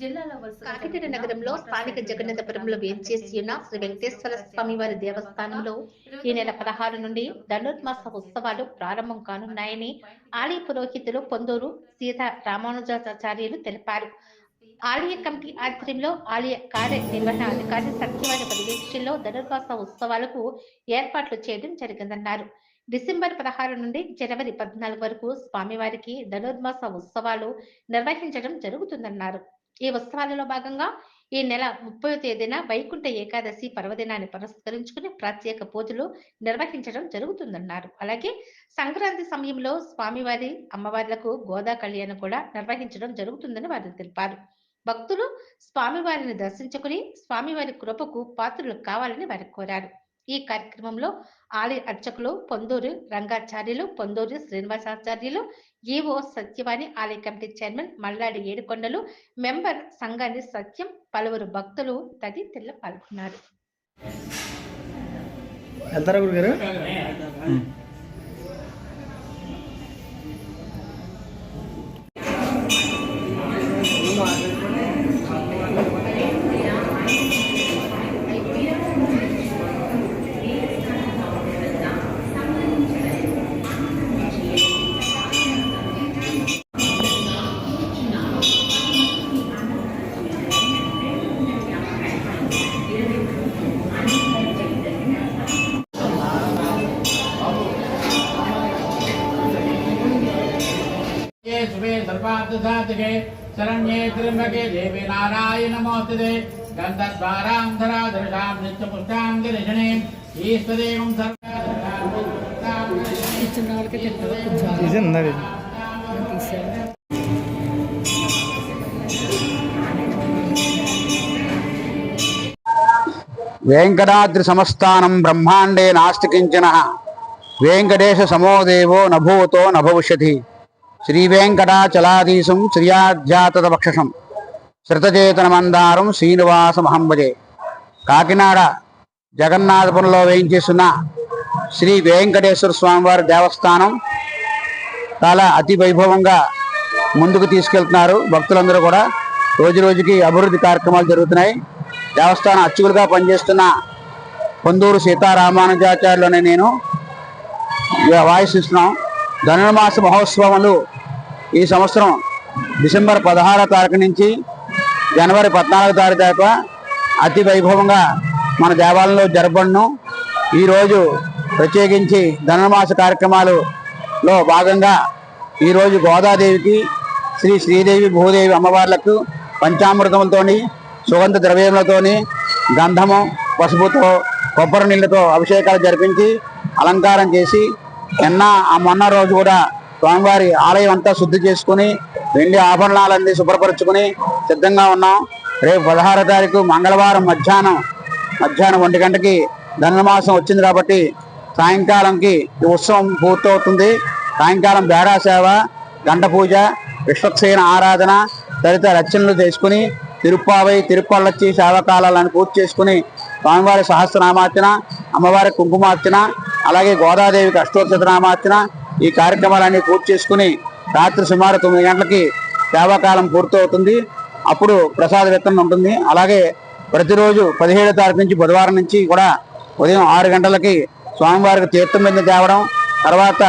కాకినాడ నగరంలో స్థానిక జగన్నాథపురంలో వేంచేసి ఉన్న శ్రీ వెంకటేశ్వర స్వామి వారి దేవస్థానంలో ఈ నెల పదహారు నుండి ధనుర్మాస ఉత్సవాలు ప్రారంభం కానున్నాయని ఆలయ పురోహితులు పొందూరు సీత రామానుజాచార్యులు తెలిపారు. ఆలయ కమిటీ ఆధ్వర్యంలో ఆలయ కార్యనిర్వహణ అధికారి సత్యవారి పర్యవేక్షణలో ధనుర్మాస ఉత్సవాలకు ఏర్పాట్లు చేయడం జరిగిందన్నారు. డిసెంబర్ పదహారు నుండి జనవరి పద్నాలుగు వరకు స్వామివారికి ధనుర్మాస ఉత్సవాలు నిర్వహించడం జరుగుతుందన్నారు. ఈ ఉత్సవాలలో భాగంగా ఈ నెల ముప్పై తేదీన వైకుంఠ ఏకాదశి పర్వదినాన్ని పురస్కరించుకుని ప్రత్యేక పూజలు నిర్వహించడం జరుగుతుందన్నారు. అలాగే సంక్రాంతి సమయంలో స్వామివారి అమ్మవార్లకు గోదా కళ్యాణం కూడా నిర్వహించడం జరుగుతుందని వారు తెలిపారు. భక్తులు స్వామివారిని దర్శించుకుని స్వామివారి కృపకు పాత్రలు కావాలని వారు కోరారు. ఈ కార్యక్రమంలో ఆలయ అర్చకులు పొందూరు రంగాచార్యులు పొందూరు శ్రీనివాసాచార్యులు ఈవో సత్యవాణి ఆలయ committee chairman Malladi Yedukondalu member సంఘాన్ని సత్యం పలువురు భక్తులు తదితరులు పాల్గొన్నారు. सर्वार्थसाधिके शरण्ये त्र्यम्बके देवे नारायण नमोस्तुते गन्धद्वारां धराधृषां नित्यपुष्टां गिरिजनीम् ईश्वरेवं తీసాను ఉన్నది వెంకటాద్రి సమస్థానం బ్రహ్మాండే నాస్తి కించన వెంకటేశ సమోదేవో నభూతో నభవిష్యతి శ్రీ వెంకటాచలాధీశం శ్రియాధ్యాతద శ్రీనివాస మహంబజే కాకినాడ జగన్నాథపురంలో వేయించేస్తున్న శ్రీ వెంకటేశ్వర స్వామివారి దేవస్థానం చాలా అతి వైభవంగా ముందుకు తీసుకెళ్తున్నారు. భక్తులందరూ కూడా రోజు రోజుకి అభివృద్ధి కార్యక్రమాలు జరుగుతున్నాయి. దేవస్థానం అర్చకులుగా పనిచేస్తున్న పొందూరు సీతారామానుజాచార్యులు నేను వాయిస్తున్నాం. ధనుర్మాస మహోత్సవములు ఈ సంవత్సరం డిసెంబర్ పదహారో తారీఖు నుంచి జనవరి పద్నాలుగో తారీఖు దాకా అతి వైభవంగా మన దేవాలయంలో జరపడను ఈరోజు ప్రత్యేకించి ధనుర్మాస కార్యక్రమాలలో భాగంగా ఈరోజు గోదాదేవికి శ్రీ శ్రీదేవి భూదేవి అమ్మవార్లకు పంచామృతములతో సుగంధ ద్రవ్యములతో గంధము పసుపుతో కొబ్బరి నీళ్ళతో అభిషేకాలు జరిపించి అలంకారం చేసి నిన్న ఆ మొన్న రోజు కూడా స్వామివారి ఆలయం అంతా శుద్ధి చేసుకుని వెండి ఆభరణాలన్నీ శుభ్రపరచుకుని సిద్ధంగా ఉన్నాం. రేపు పదహారో తారీఖు మంగళవారం మధ్యాహ్నం మధ్యాహ్నం ఒంటి గంటకి ధనుర్మాసం వచ్చింది కాబట్టి సాయంకాలంకి ఈ ఉత్సవం పూర్తవుతుంది. సాయంకాలం బేడా సేవ గంట పూజ విశ్వక్సేన ఆరాధన తదితర రచనలు చేసుకుని తిరుప్పావై తిరుపల్లచ్చి సేవకాలను పూర్తి చేసుకుని స్వామివారి సహస్రనామార్చన అమ్మవారి కుంకుమార్చన అలాగే గోదాదేవికి అష్టోత్తరనామార్చన ఈ కార్యక్రమాలన్నీ పూర్తి చేసుకుని రాత్రి సుమారు తొమ్మిది గంటలకి సేవాకాలం పూర్తవుతుంది. అప్పుడు ప్రసాద విత్తనం ఉంటుంది. అలాగే ప్రతిరోజు పదిహేడో తారీఖు నుంచి బుధవారం నుంచి కూడా ఉదయం ఆరు గంటలకి స్వామివారికి తీర్థబిందె తేవడం తర్వాత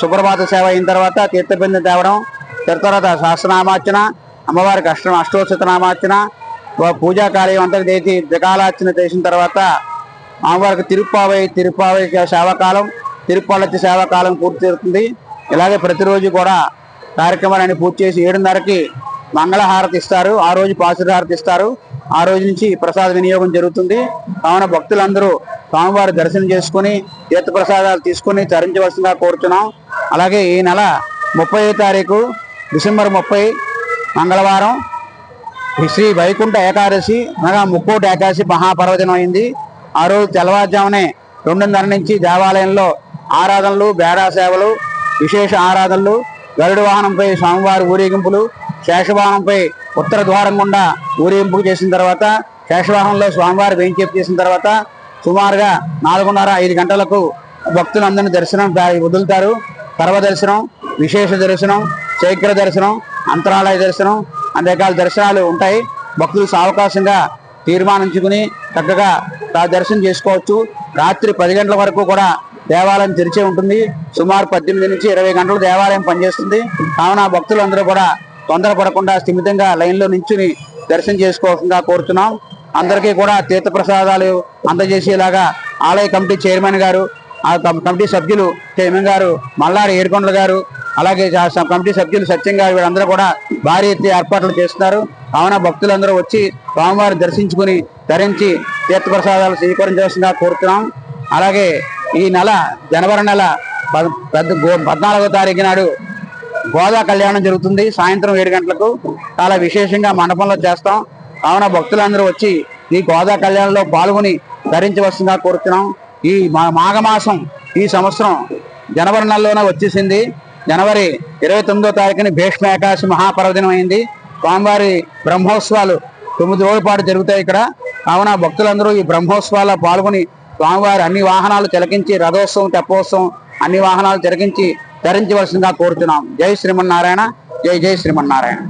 సుప్రభాత సేవ అయిన తర్వాత తీర్థబిందె తేవడం తర్వాత సహస్రనామార్చన అమ్మవారికి అష్ట అష్టోత్తరనామార్చన వా- పూజా కార్యం అంతా చేసి దికాలార్చన చేసిన తర్వాత అమ్మవారికి తిరుప్పావై తిరుప్పావై సేవాకాలం తిరుప్పాళ్ళొచ్చి సేవాకాలం పూర్తి జరుగుతుంది ఇలాగే ప్రతిరోజు కూడా కార్యక్రమాలన్నీ పూర్తి చేసి ఏడున్నరకి మంగళహారతి ఇస్తారు. ఆ రోజు పాసుర ఇస్తారు. ఆ రోజు నుంచి ప్రసాద వినియోగం జరుగుతుంది. కావున భక్తులందరూ స్వామివారి దర్శనం చేసుకుని తీర్థ ప్రసాదాలు తీసుకుని తరించవలసిందిగా కోరుతున్నాం. అలాగే ఈ నెల ముప్పై తారీఖు డిసెంబర్ ముప్పై మంగళవారం శ్రీ వైకుంఠ ఏకాదశి అనగా ముక్కోటి ఏకాదశి మహాపర్వదినం అయింది. ఆ రోజు తెల్లవారుజామునే రెండున్నర నుంచి దేవాలయంలో ఆరాధనలు బేడా సేవలు విశేష ఆరాధనలు గరుడు వాహనంపై స్వామివారి ఊరేగింపులు శేషవాహనంపై ఉత్తర ద్వారం గుండా ఊరేగింపు చేసిన తర్వాత శేషవాహనంలో స్వామివారి వేయించేపు చేసిన తర్వాత సుమారుగా నాలుగున్నర ఐదు గంటలకు భక్తులందరినీ దర్శనం వదులుతారు. పర్వ దర్శనం విశేష దర్శనం చైత్ర దర్శనం అంతరాలయ దర్శనం అన్ని రకాల దర్శనాలు ఉంటాయి. భక్తులు సావకాశంగా తీర్మానించుకుని చక్కగా ఆ దర్శనం చేసుకోవచ్చు. రాత్రి పది గంటల వరకు కూడా దేవాలయం తెరిచే ఉంటుంది. సుమారు పద్దెనిమిది నుంచి ఇరవై గంటలు దేవాలయం పనిచేస్తుంది. కావున భక్తులందరూ కూడా తొందరపడకుండా స్థిమితంగా లైన్లో నించుని దర్శనం చేసుకోవాల్సిందిగా కోరుతున్నాం. అందరికీ కూడా తీర్థ ప్రసాదాలు అందజేసేలాగా ఆలయ కమిటీ చైర్మన్ గారు ఆ కమిటీ సభ్యులు చైర్మన్ గారు మల్లారి ఏడుకొండల గారు అలాగే కమిటీ సభ్యులు సత్యం గారు వీళ్ళందరూ కూడా భారీ ఎత్తి ఏర్పాట్లు చేస్తున్నారు. కావున భక్తులందరూ వచ్చి స్వామివారిని దర్శించుకుని ధరించి తీర్థ ప్రసాదాలు స్వీకరించవలసిందిగా కోరుతున్నాం. అలాగే ఈ నెల జనవరి నెల పెద్ద గో- పద్నాలుగో తారీఖు నాడు గోదా కళ్యాణం జరుగుతుంది. సాయంత్రం ఏడు గంటలకు చాలా విశేషంగా మండపంలో చేస్తాం. కావున భక్తులందరూ వచ్చి ఈ గోదా కళ్యాణంలో పాల్గొని ధరించవలసిందిగా కోరుతున్నాం. ఈ మా- మాఘమాసం ఈ సంవత్సరం జనవరి నెలలోనే వచ్చేసింది. జనవరి ఇరవై తొమ్మిదో తారీఖుని భీష్మ ఏకాశి మహాపర్వదినం అయింది. స్వామివారి బ్రహ్మోత్సవాలు తొమ్మిది రోజుల పాటు జరుగుతాయి ఇక్కడ. కావున భక్తులందరూ ఈ బ్రహ్మోత్సవాల్లో పాల్గొని స్వామివారి అన్ని వాహనాలు తిలకించి రథోత్సవం తెప్పోత్సవం అన్ని వాహనాలు తిలకించి ధరించవలసిందిగా కోరుతున్నాం. జై శ్రీమన్నారాయణ జై జై శ్రీమన్నారాయణ.